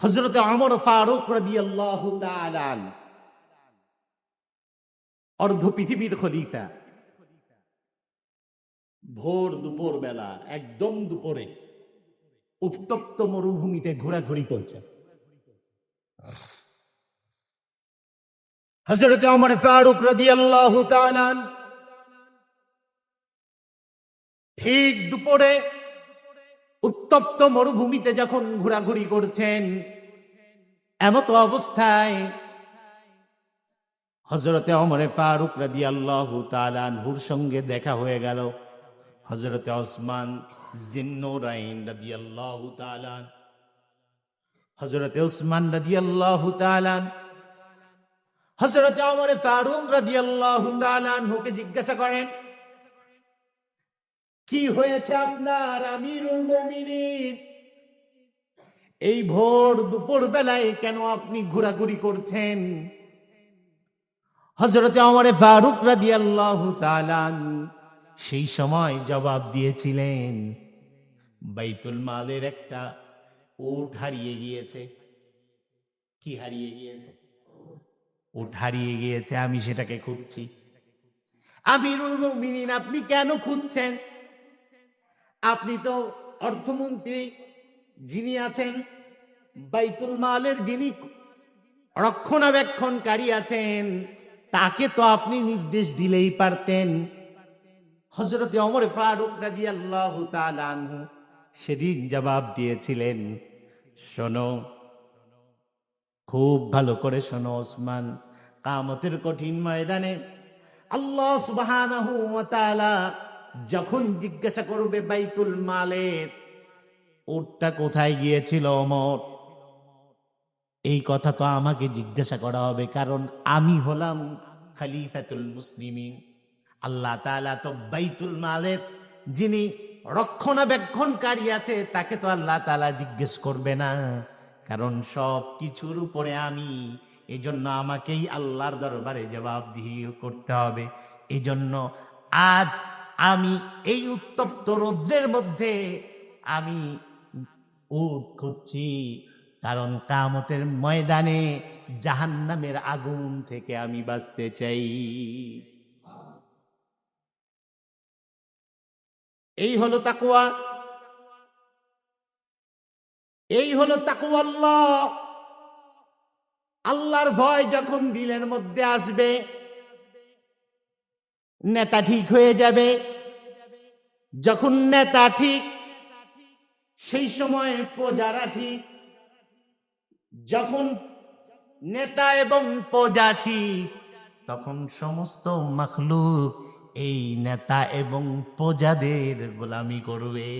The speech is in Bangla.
হজরত আমর ফারুক রাদি আল্লাহ অর্ধ পৃথিবীর খলিফা। ভোর দুপুর বেলা, একদম দুপুরে, উত্তপ্ত মরুভূমিতে ঘোরাঘুরি করছে। হজরত আমর ফারুক রাদি আল্লাহ ঠিক দুপুরে উত্তপ্ত মরুভূমিতে যখন ঘোরাঘুরি করছেন, এমত অবস্থায় হজরতে অমরে ফারুক রাদি আল্লাহ তালানহুর সঙ্গে দেখা হয়ে গেল। হজরতে ওসমান জিন্নুরাইন রাদি আল্লাহ তালান হজরতে ওসমান রাদি আল্লাহ তালান হজরতে অমরে ফারুক রাদি আল্লাহ তালানহুকে জিজ্ঞাসা করেন কি হয়েছে আপনার, আমিরুল মুমিনিন? এই ভোর দুপুর বেলায় কেন আপনি ঘোরাঘুরি করছেন? হজরতে আমারে ফারুক রাদি আল্লাহ সেই সময় জবাব দিয়েছিলেন, বাইতুল মালের একটা উট হারিয়ে গিয়েছে। কি হারিয়ে গিয়েছে? উট হারিয়ে গিয়েছে, আমি সেটাকে খুঁজছি। আমিরুল মুমিনিন, আপনি কেন খুঁজছেন? আপনি তো অর্থমন্ত্রী যিনি আছেন, বাইতুল মালের যিনি রক্ষণাবেক্ষণকারী আছেন, তাকে তো আপনি নির্দেশ দিলেই পারতেন। হজরতে অমর ফারুক রাদি আল্লাহ সেদিন জবাব দিয়েছিলেন, শোনো, খুব ভালো করে শোনো ওসমান, কামতের কঠিন ময়দানে আল্লাহ তাআলা যখন জিজ্ঞাসা করবে বাইতুল মালের ওটটা কোথায় গিয়েছিল অমর? এই কথা তো আমাকে জিজ্ঞাসা করা হবে, কারণ আমি হলাম খালিফাতুল মুসলিমিন। আল্লাহ তাআলা তো বাইতুল মালের যিনি রক্ষণাবেক্ষণকারী আছে, তাকে তো আল্লাহ তাআলা জিজ্ঞেস করবে না। কারণ সব কিছুর উপরে আমি এই জন্য আমাকেই আল্লাহর দরবারে জবাবদিহি করতে হবে। এই জন্য আজ আমি এই উত্তপ্ত রৌদ্রের মধ্যে আমি উট খুঁজছি, কারণ কামতের ময়দানে জাহান্নামের আগুন থেকে আমি বাঁচতে চাই। এই হলো তাকুয়া এই হলো তাকুয়াল্লাহ আল্লাহর ভয় যখন দিলের মধ্যে আসবে নেতা ঠিক হয়ে যাবে। যখন নেতা ঠিক, সেই সময় প্রজারা ঠিক। যখন নেতা এবং প্রজা ঠিক, তখন সমস্ত মখলুক এই নেতা এবং প্রজাদের গোলামি করবে।